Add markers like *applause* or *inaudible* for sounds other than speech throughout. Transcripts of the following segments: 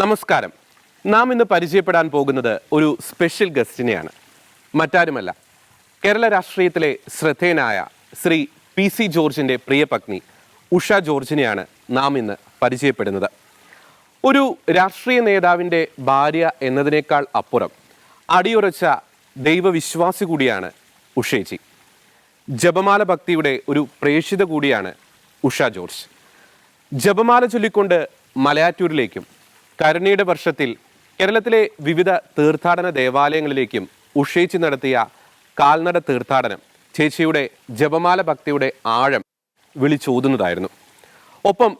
നമസ്കാരം. നാം ഇന്ന് പരിചയപ്പെടാൻ പോകുന്നത് ഒരു സ്പെഷ്യൽ ഗസ്റ്റിനെയാണ് മറ്റാരുമല്ല. കേരള രാഷ്ട്രീയത്തിലെ ശ്രദ്ധേയനായ ശ്രീ പി സി ജോർജിന്റെ പ്രിയ പത്നി ഉഷ ജോർജിനെയാണ് നാം ഇന്ന് പരിചയപ്പെടുന്നത്. ഒരു രാഷ്ട്രീയ നേതാവിന്റെ ഭാര്യ എന്നതിനേക്കാൾ അപ്പുറം അടിയുറച്ച ദൈവവിശ്വാസി കൂടിയാണ് ഉഷേജി. ജപമാല ഭക്തിയുടെ ഒരു പ്രേക്ഷിത കൂടിയാണ് ഉഷ ജോർജ്. ജപമാല ചൊല്ലിക്കൊണ്ട് മലയാറ്റൂരിലേക്കും കരുണയുടെ വർഷത്തിൽ കേരളത്തിലെ വിവിധ തീർത്ഥാടന ദേവാലയങ്ങളിലേക്കും ഉഷയിച്ച് നടത്തിയ കാൽനട തീർത്ഥാടനം ചേച്ചിയുടെ ജപമാല ഭക്തിയുടെ ആഴം വിളിച്ചോതുന്നതായിരുന്നു. ഒപ്പം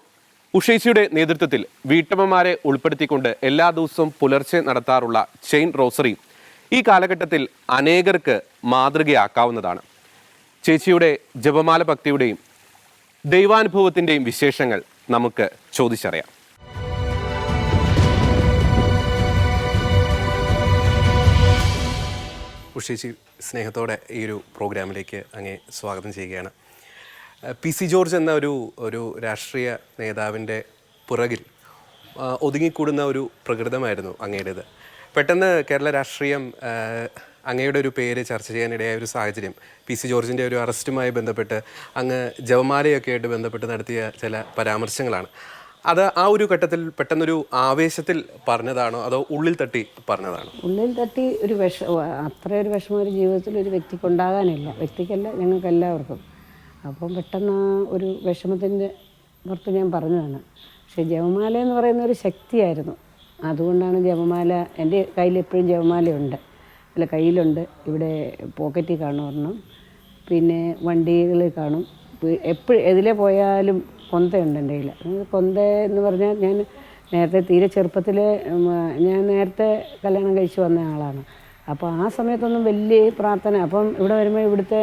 ഉഷേച്ചിയുടെ നേതൃത്വത്തിൽ വീട്ടമ്മമാരെ ഉൾപ്പെടുത്തിക്കൊണ്ട് എല്ലാ ദിവസവും പുലർച്ചെ നടത്താറുള്ള ചെയിൻ റോസറി ഈ കാലഘട്ടത്തിൽ അനേകർക്ക് മാതൃകയാക്കാവുന്നതാണ്. ചേച്ചിയുടെ ജപമാല ഭക്തിയുടെയും ദൈവാനുഭവത്തിന്റെയും വിശേഷങ്ങൾ നമുക്ക് ചോദിച്ചറിയാം. ഉഷേച്ചി സ്നേഹത്തോടെ ഈ ഒരു പ്രോഗ്രാമിലേക്ക് അങ്ങേ സ്വാഗതം ചെയ്യുകയാണ്. പി സി ജോർജ് എന്ന ഒരു ഒരു രാഷ്ട്രീയ നേതാവിന്റെ പുറകിൽ ഒതുങ്ങിക്കൂടുന്ന ഒരു പ്രകൃതമായിരുന്നു അങ്ങയുടേത് പെട്ടെന്ന് കേരള രാഷ്ട്രീയം അങ്ങയുടെ ഒരു പേര് ചർച്ച ചെയ്യാനിടയായ ഒരു സാഹചര്യം പി സി ജോർജിന്റെ ഒരു അറസ്റ്റുമായി ബന്ധപ്പെട്ട് അങ്ങ് ജവമാലയൊക്കെ ആയിട്ട് ബന്ധപ്പെട്ട് നടത്തിയ ചില പരാമർശങ്ങളാണ്. അത് ആ ഒരു ഘട്ടത്തിൽ പെട്ടെന്നൊരു ആവേശത്തിൽ പറഞ്ഞതാണോ? അതോ ഉള്ളിൽ തട്ടി പറഞ്ഞതാണോ? ഉള്ളിൽ തട്ടി ഒരു വിഷ അത്ര ഒരു വിഷമം ഒരു ജീവിതത്തിൽ ഒരു വ്യക്തിക്ക് ഉണ്ടാകാനില്ല വ്യക്തിക്കല്ല ഞങ്ങൾക്ക് എല്ലാവർക്കും അപ്പം പെട്ടെന്ന് ആ ഒരു വിഷമത്തിന്റെ പുറത്ത് ഞാൻ പറഞ്ഞതാണ്. പക്ഷേ ജപമാല എന്ന് പറയുന്ന ഒരു ശക്തിയായിരുന്നു. അതുകൊണ്ടാണ് ജപമാല എന്റെ കയ്യിൽ എപ്പോഴും ജപമാലയുണ്ട്. അല്ല കയ്യിലുണ്ട്. ഇവിടെ പോക്കറ്റിൽ കാണും ഒരെണ്ണം. പിന്നെ വണ്ടികളിൽ കാണും. എപ്പോഴും എതിലെ പോയാലും കൊന്തയുണ്ട് എന്റെ കയ്യിൽ. കൊന്ത എന്ന് പറഞ്ഞാൽ ഞാൻ നേരത്തെ തീരെ ചെറുപ്പത്തിൽ ഞാൻ നേരത്തെ കല്യാണം കഴിച്ച് വന്ന ആളാണ്. അപ്പോൾ ആ സമയത്തൊന്നും വലിയ പ്രാർത്ഥന. അപ്പം ഇവിടെ വരുമ്പോൾ ഇവിടുത്തെ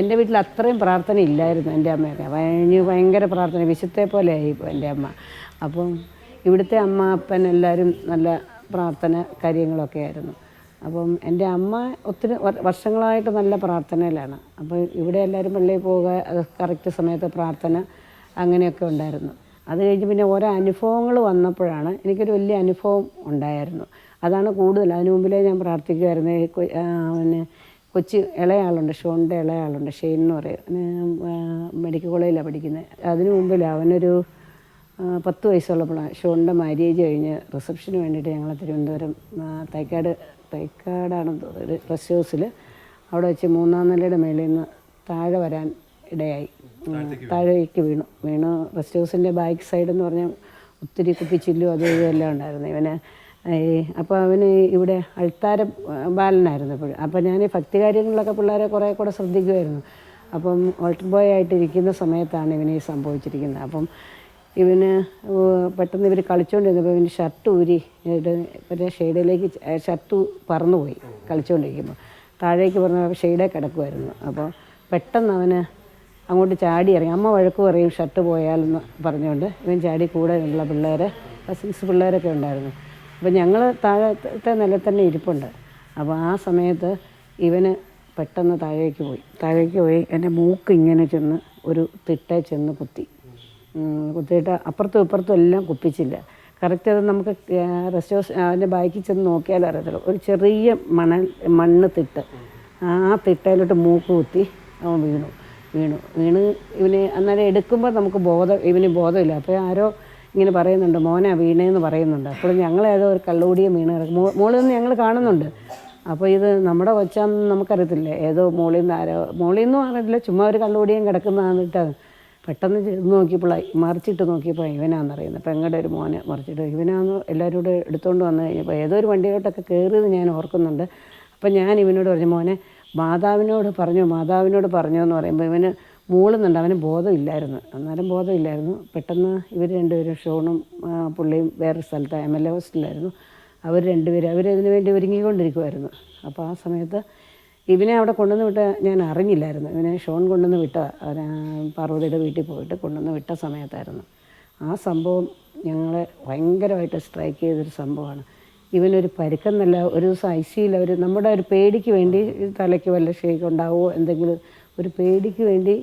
എന്റെ വീട്ടിൽ അത്രയും പ്രാർത്ഥന ഇല്ലായിരുന്നു എന്റെ അമ്മയൊക്കെ. ഭയങ്കര ഭയങ്കര പ്രാർത്ഥന. വിശുദ്ധത്തെ പോലെ ആയി എന്റെ അമ്മ. അപ്പം ഇവിടുത്തെ അമ്മ അപ്പൻ എല്ലാവരും നല്ല പ്രാർത്ഥന കാര്യങ്ങളൊക്കെ ആയിരുന്നു. അപ്പം എന്റെ അമ്മ ഒത്തിരി വർഷങ്ങളായിട്ട് നല്ല പ്രാർത്ഥനയിലാണ്. അപ്പോൾ ഇവിടെ എല്ലാവരും പള്ളിയിൽ പോവുക കറക്റ്റ് സമയത്ത് പ്രാർത്ഥന. അങ്ങനെയൊക്കെ ഉണ്ടായിരുന്നു. അത് കഴിഞ്ഞ് പിന്നെ ഓരോ അനുഭവങ്ങൾ വന്നപ്പോഴാണ് എനിക്കൊരു വലിയ അനുഭവം ഉണ്ടായിരുന്നു. അതാണ് കൂടുതൽ. അതിനു മുമ്പിലേ ഞാൻ പ്രാർത്ഥിക്കുമായിരുന്നു പിന്നെ കൊച്ചു ഇളയാളുണ്ട് ഷോണിന്റെ ഇളയാളുണ്ട് ഷെയ്ൻ എന്ന് പറയും. മെഡിക്കൽ കോളേജിലാണ് പഠിക്കുന്നത് അതിനു മുമ്പിൽ അവനൊരു പത്ത് വയസ്സുള്ളപ്പോഴാണ് ഷോണിന്റെ മാര്യേജ് കഴിഞ്ഞ് റിസപ്ഷന് വേണ്ടിയിട്ട് ഞങ്ങൾ തിരുവനന്തപുരം തൈക്കാട് തൈക്കാടാണ് ഒരു റെസ്റ്റ് ഹൗസിൽ അവിടെ വെച്ച് മൂന്നാം നിലയുടെ മേളിൽ നിന്ന് താഴെ വരാൻ ഇടയായി. താഴേക്ക് വീണു. വീണു. റെസ്റ്റ് ഹൗസിന്റെ ബാക്ക് സൈഡ് എന്ന് പറഞ്ഞാൽ ഒത്തിരി കുപ്പിച്ചില്ലും അതും ഇതും എല്ലാം ഉണ്ടായിരുന്നു. ഇവന് ഈ അപ്പോൾ അവന് ഇവിടെ അൾത്താര ബാലനായിരുന്നു എപ്പോഴും. അപ്പോൾ ഞാൻ ഭക്തി കാര്യങ്ങളിലൊക്കെ പിള്ളേരെ കുറേ കൂടെ ശ്രദ്ധിക്കുമായിരുന്നു അപ്പം ഓൾട്ടർ ബോയ് ആയിട്ടിരിക്കുന്ന സമയത്താണ് ഇവന് ഈ സംഭവിച്ചിരിക്കുന്നത്. അപ്പം ഇവന് പെട്ടെന്ന് ഇവർ കളിച്ചുകൊണ്ടിരുന്നപ്പോൾ ഇവന് ഷർട്ട് ഊരി മറ്റേ ഷെയ്ഡിലേക്ക് ഷർട്ട് പറന്നുപോയി കളിച്ചുകൊണ്ടിരിക്കുമ്പോൾ താഴേക്ക് പറഞ്ഞ ഷെയ്ഡേ കിടക്കുമായിരുന്നു അപ്പോൾ പെട്ടെന്ന് അവന് അങ്ങോട്ട് ചാടി ഇറങ്ങി. അമ്മ വഴക്ക് പറയും ഷർട്ട് പോയാലെന്ന് പറഞ്ഞുകൊണ്ട്. ഇവൻ ചാടി കൂടെ ഉള്ള പിള്ളേരെ സിക്സ് പിള്ളേരൊക്കെ ഉണ്ടായിരുന്നു. അപ്പോൾ ഞങ്ങൾ താഴത്തെ നിലയിൽ തന്നെ ഇരിപ്പുണ്ട്. അപ്പോൾ ആ സമയത്ത് ഇവന് പെട്ടെന്ന് താഴേക്ക് പോയി. താഴേക്ക് പോയി എന്റെ മൂക്ക് ഇങ്ങനെ ചെന്ന് ഒരു തിട്ടെ ചെന്ന് കുത്തി. കുത്തിയിട്ട് അപ്പുറത്തും ഇപ്പുറത്തും എല്ലാം കുപ്പിച്ചില്ല. കറക്റ്റ് അത് നമുക്ക് റെസ്റ്റ് ഹൗസ് അതിന്റെ ബാക്കിൽ ചെന്ന് നോക്കിയാൽ അറിയത്തുള്ളൂ. ഒരു ചെറിയ മണൽ മണ്ണ് തിട്ട്. ആ തിട്ടയിലോട്ട് മൂക്ക് കുത്തി അവൻ വീണു. വീണു. വീണ് ഇവന് അന്നേരം എടുക്കുമ്പോൾ നമുക്ക് ബോധം ഇവന് ബോധമില്ല. അപ്പോൾ ആരോ ഇങ്ങനെ പറയുന്നുണ്ട് മോനാ വീണേന്ന് പറയുന്നുണ്ട്. അപ്പോൾ ഞങ്ങളേതോ ഒരു കള്ളുകൂടിയും വീണ് കിടക്കും മോളിൽ നിന്ന് ഞങ്ങൾ കാണുന്നുണ്ട്. അപ്പോൾ ഇത് നമ്മുടെ കൊച്ചാന്ന് നമുക്കറിയത്തില്ല? ഏതോ മോളിൽ നിന്ന് ആരോ മോളിൽ നിന്നും അറിയില്ല ചുമ്മാ ഒരു കള്ളുകൂടിയും കിടക്കുന്നതാന്നിട്ടാണ് പെട്ടെന്ന് ചെയ്ത് നോക്കിയപ്പോൾ മറിച്ചിട്ട് നോക്കിയപ്പോൾ ഇവനാണെന്ന് അറിയുന്നത് പെങ്ങളുടെ ഒരു മോനെ മറിച്ചിട്ട് ഇവനാന്ന് എല്ലാവരും കൂടെ എടുത്തുകൊണ്ട് വന്നു കഴിഞ്ഞപ്പോൾ ഏതോ ഒരു വണ്ടിയിലോട്ടൊക്കെ കയറിയത് ഞാൻ ഓർക്കുന്നുണ്ട്. അപ്പം ഞാൻ ഇവനോട് പറഞ്ഞു മോനെ മാതാവിനോട് പറഞ്ഞു മാതാവിനോട് പറഞ്ഞു എന്ന് പറയുമ്പോൾ ഇവന് മൂളുന്നുണ്ട്. അവന് ബോധമില്ലായിരുന്നു. അന്നേരം ബോധമില്ലായിരുന്നു. പെട്ടെന്ന് ഇവർ രണ്ടുപേരും ഷോണും പുള്ളിയും വേറൊരു സ്ഥലത്ത് എം എൽ എ ഹോസ്റ്റലിലായിരുന്നു. അവർ രണ്ടുപേരും അവരതിനു വേണ്ടി ഒരുങ്ങിക്കൊണ്ടിരിക്കുമായിരുന്നു അപ്പോൾ ആ സമയത്ത് ഇവനെ അവിടെ കൊണ്ടുവന്ന് വിട്ട ഞാൻ അറിഞ്ഞില്ലായിരുന്നു. ഇവനെ ഷോൺ കൊണ്ടുവന്ന് വിട്ട പാർവതിയുടെ വീട്ടിൽ പോയിട്ട് കൊണ്ടുവന്ന് വിട്ട സമയത്തായിരുന്നു. ആ സംഭവം ഞങ്ങളെ ഭയങ്കരമായിട്ട് സ്ട്രൈക്ക് ചെയ്തൊരു സംഭവമാണ്. ഇവനൊരു പരുക്കെന്നല്ല ഒരു ദിവസം ഐ സിയിൽ അവർ നമ്മുടെ ഒരു പേടിക്ക് വേണ്ടി തലയ്ക്ക് വല്ല ഷേക്ക് ഉണ്ടാവുമോ എന്തെങ്കിലും ഒരു പേടിക്ക് വേണ്ടി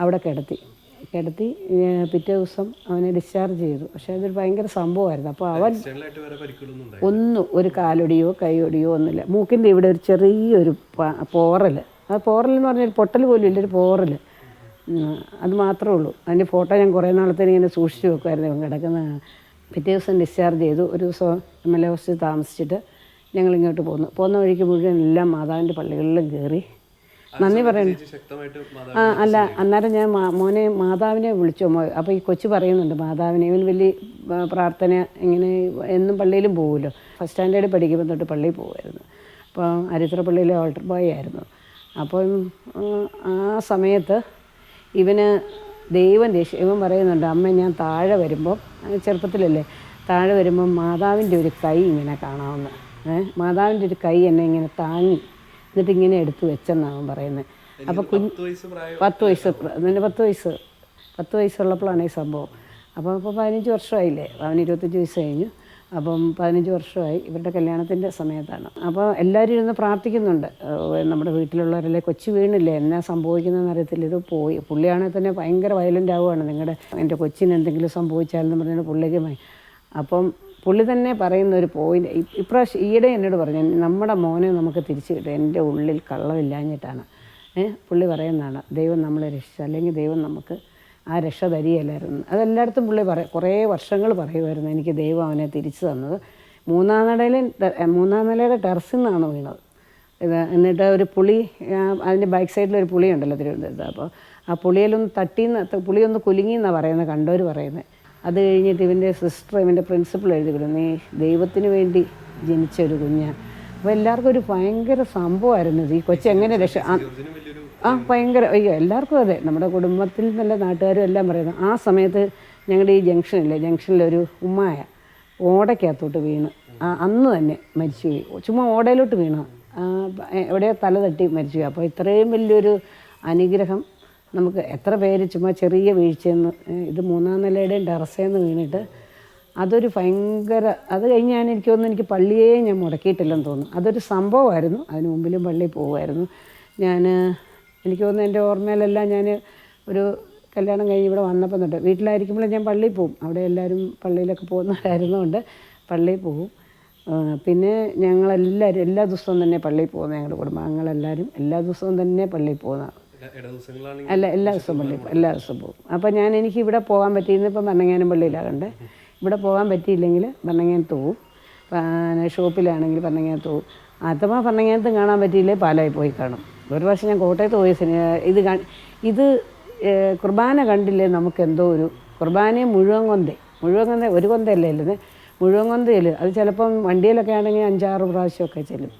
അവിടെ കിടത്തി. കിടത്തി പിറ്റേ ദിവസം അവനെ ഡിസ്ചാർജ് ചെയ്തു. പക്ഷേ അതൊരു ഭയങ്കര സംഭവമായിരുന്നു. അപ്പോൾ അവൻ ഒന്നും ഒരു കാലൊടിയോ കൈയൊടിയോ ഒന്നുമില്ല. മൂക്കിന്റെ ഇവിടെ ഒരു ചെറിയൊരു പോറൽ. ആ പോറൽ എന്ന് പറഞ്ഞാൽ പൊട്ടൽ പോലും ഇല്ല ഒരു പോറൽ. അത് മാത്രമേ ഉള്ളൂ. അതിന്റെ ഫോട്ടോ ഞാൻ കുറേ നാളത്തേന് ഇങ്ങനെ സൂക്ഷിച്ചു വെക്കുമായിരുന്നു. കിടക്കുന്ന പിറ്റേ ദിവസം ഡിസ്ചാർജ് ചെയ്തു. ഒരു ദിവസം എം എൽ എ ഹോസ്റ്റലിൽ താമസിച്ചിട്ട് ഞങ്ങൾ ഇങ്ങോട്ട് പോന്നു പോകുന്ന വഴിക്ക് മുഴുവൻ എല്ലാം മാതാവിന്റെ പള്ളികളിലും കയറി നന്ദി പറയുന്നു ആ അല്ല അന്നേരം ഞാൻ മോനെ മാതാവിനെ വിളിച്ചു. മോ അപ്പോൾ ഈ കൊച്ചു പറയുന്നുണ്ട് മാതാവിനെ ഇവൻ വലിയ പ്രാർത്ഥന ഇങ്ങനെ എന്നും പള്ളിയിലും പോകുമല്ലോ ഫസ്റ്റ് സ്റ്റാൻഡേർഡ് പഠിക്കുമ്പോൾ തൊട്ട് പള്ളിയിൽ പോകുമായിരുന്നു അപ്പോൾ അരിത്ര പള്ളിയിലെ ഓൾട്ടർ ബോയ് ആയിരുന്നു. അപ്പം ആ സമയത്ത് ഇവന് ദൈവം രക്ഷ ഇവൻ പറയുന്നുണ്ട് അമ്മ ഞാൻ താഴെ വരുമ്പോൾ ചെറുപ്പത്തിലല്ലേ താഴെ വരുമ്പോൾ മാതാവിന്റെ ഒരു കൈ ഇങ്ങനെ കാണാവുന്ന ഏഹ് മാതാവിന്റെ ഒരു കൈ എന്നെ ഇങ്ങനെ താങ്ങി എന്നിട്ട് ഇങ്ങനെ എടുത്തു വെച്ചെന്നാണ് അവൻ പറയുന്നത്. അപ്പോൾ കുഞ്ഞ് പത്ത് വയസ്സ് പ്രായം പത്ത് വയസ്സ് പത്ത് വയസ്സ് പത്ത് വയസ്സുള്ളപ്പോഴാണ് ഈ സംഭവം. അപ്പോൾ ഇപ്പോൾ പതിനഞ്ച് വർഷമായില്ലേ? അവന് ഇരുപത്തഞ്ച് വയസ്സ് കഴിഞ്ഞു. അപ്പം പതിനഞ്ച് വർഷമായി ഇവരുടെ കല്യാണത്തിന്റെ സമയത്താണ്. അപ്പോൾ എല്ലാവരും ഇരുന്ന് പ്രാർത്ഥിക്കുന്നുണ്ട്. നമ്മുടെ വീട്ടിലുള്ളവരല്ലേ കൊച്ചു വീണില്ലേ എന്നാ സംഭവിക്കുന്നതെന്ന് അറിയത്തില്ല ഇത് പോയി. പുള്ളിയാണെങ്കിൽ തന്നെ ഭയങ്കര വയലന്റ് ആവുകയാണ്. നിങ്ങളുടെ എന്റെ കൊച്ചിന് എന്തെങ്കിലും സംഭവിച്ചാലെന്ന് പറഞ്ഞാൽ പുള്ളിക്ക് അപ്പം പുള്ളി തന്നെ പറയുന്ന ഒരു പോയിന്റ് ഇപ്രാവശ്യം ഈയിടെ എന്നോട് പറഞ്ഞു നമ്മുടെ മോനെ നമുക്ക് തിരിച്ചു കിട്ടും. എന്റെ ഉള്ളിൽ കള്ളമില്ലാഞ്ഞിട്ടാണ്. ഏഹ് പുള്ളി പറയുന്നതാണ് ദൈവം നമ്മളെ രക്ഷിച്ചു. അല്ലെങ്കിൽ ദൈവം നമുക്ക് ആ രക്ഷ തരികയില്ലായിരുന്നു അതെല്ലായിടത്തും പുള്ളി പറയും കുറേ വർഷങ്ങൾ പറയുമായിരുന്നു എനിക്ക് ദൈവം അവനെ തിരിച്ചു തന്നത്. മൂന്നാം നിലയിൽ മൂന്നാം നിലയുടെ ടെറസിൽ നിന്നാണ് വീണത്. ഇത് എന്നിട്ട് ഒരു പുളി അതിന്റെ ബാക്ക് സൈഡിൽ ഒരു പുളി ഉണ്ടല്ലോ തിരുവനന്തപുരത്ത്. അപ്പോൾ ആ പുളിയിലൊന്ന് തട്ടിന്ന് പുളിയൊന്ന് കുലുങ്ങി എന്നാണ് പറയുന്നത് കണ്ടവർ പറയുന്നത്. അത് കഴിഞ്ഞിട്ട് ഇവന്റെ സിസ്റ്റർ ഇവന്റെ പ്രിൻസിപ്പൾ എഴുതി വിടും നീ ദൈവത്തിന് വേണ്ടി ജനിച്ച ഒരു കുഞ്ഞാണ് അപ്പോൾ എല്ലാവർക്കും ഒരു ഭയങ്കര സംഭവമായിരുന്നു ഈ കൊച്ചെങ്ങനെ രക്ഷ ആ- ഭയങ്കര അയ്യോ എല്ലാവർക്കും അതെ. നമ്മുടെ കുടുംബത്തിൽ നല്ല നാട്ടുകാരും എല്ലാം പറയുന്നു. ആ സമയത്ത് ഞങ്ങളുടെ ഈ ജംഗ്ഷനില്ലേ ജംഗ്ഷനിലൊരു ഉമ്മായ ഓടയ്ക്കകത്തോട്ട് വീണ്. അന്ന് തന്നെ മരിച്ചുപോയി. ചുമ്മാ ഓടയിലോട്ട് വീണു. എവിടെ എവിടെയോ തല തട്ടി മരിച്ചുപോയി. അപ്പോൾ ഇത്രയും വലിയൊരു അനുഗ്രഹം നമുക്ക് എത്ര പേര് ചുമ്മാ ചെറിയ വീഴ്ചയെന്ന് ഇത് മൂന്നാം നിലയുടെയും ടെറസേന്ന് വീണിട്ട് അതൊരു ഭയങ്കര അത് കഴിഞ്ഞ് ഞാൻ എനിക്ക് തോന്നുന്നു എനിക്ക് പള്ളിയെ ഞാൻ മുടക്കിയിട്ടില്ലെന്ന് തോന്നുന്നു. അതൊരു സംഭവമായിരുന്നു. അതിന് മുമ്പിലും പള്ളിയിൽ പോകുമായിരുന്നു ഞാൻ എനിക്ക് തോന്നുന്നു എന്റെ ഓർമ്മയിലെല്ലാം ഞാൻ ഒരു കല്യാണം കഴിഞ്ഞ് ഇവിടെ വന്നപ്പോൾ തൊട്ട് വീട്ടിലായിരിക്കുമ്പോൾ ഞാൻ പള്ളിയിൽ പോകും അവിടെ എല്ലാവരും പള്ളിയിലൊക്കെ പോകുന്നവരായിരുന്നുകൊണ്ട് പള്ളിയിൽ പോകും പിന്നെ ഞങ്ങളെല്ലാവരും എല്ലാ ദിവസവും തന്നെ പള്ളിയിൽ പോകുന്ന ഞങ്ങളുടെ കുടുംബാംഗങ്ങളെല്ലാവരും എല്ലാ ദിവസവും തന്നെ പള്ളിയിൽ പോകുന്ന ഇട ദിവസങ്ങളാണെങ്കിൽ അല്ല എല്ലാ ദിവസവും പള്ളി പോകും. എല്ലാ ദിവസവും പോകും. അപ്പോൾ ഞാൻ എനിക്ക് ഇവിടെ പോകാൻ പറ്റിയിരുന്നു ഇപ്പം ഭരണങ്ങാനം പള്ളിയിലാകണ്ട് ഇവിടെ പോകാൻ പറ്റിയില്ലെങ്കിൽ ഭരണങ്ങാനത്ത് പോവും ഷോപ്പിലാണെങ്കിൽ ഭരണങ്ങാനത്ത് പോവും അഥവാ ഭരണങ്ങാനത്ത് കാണാൻ പറ്റിയില്ലേ പാലായി പോയി കാണും. ഒരു വർഷം ഞാൻ കോട്ടയത്ത് പോയ സിനിമ ഇത് ഇത് കുർബാന കണ്ടില്ലേ നമുക്ക് എന്തോ ഒരു കുർബാനയും മുഴുവൻ കൊന്തേ മുഴുവൻ കൊന്ത ഒരു കൊന്തയല്ലേ അല്ലേ മുഴുവൻ കൊന്തയിൽ അത് ചിലപ്പം വണ്ടിയിലൊക്കെ ആണെങ്കിൽ അഞ്ചാറ് പ്രാവശ്യമൊക്കെ ചെല്ലും.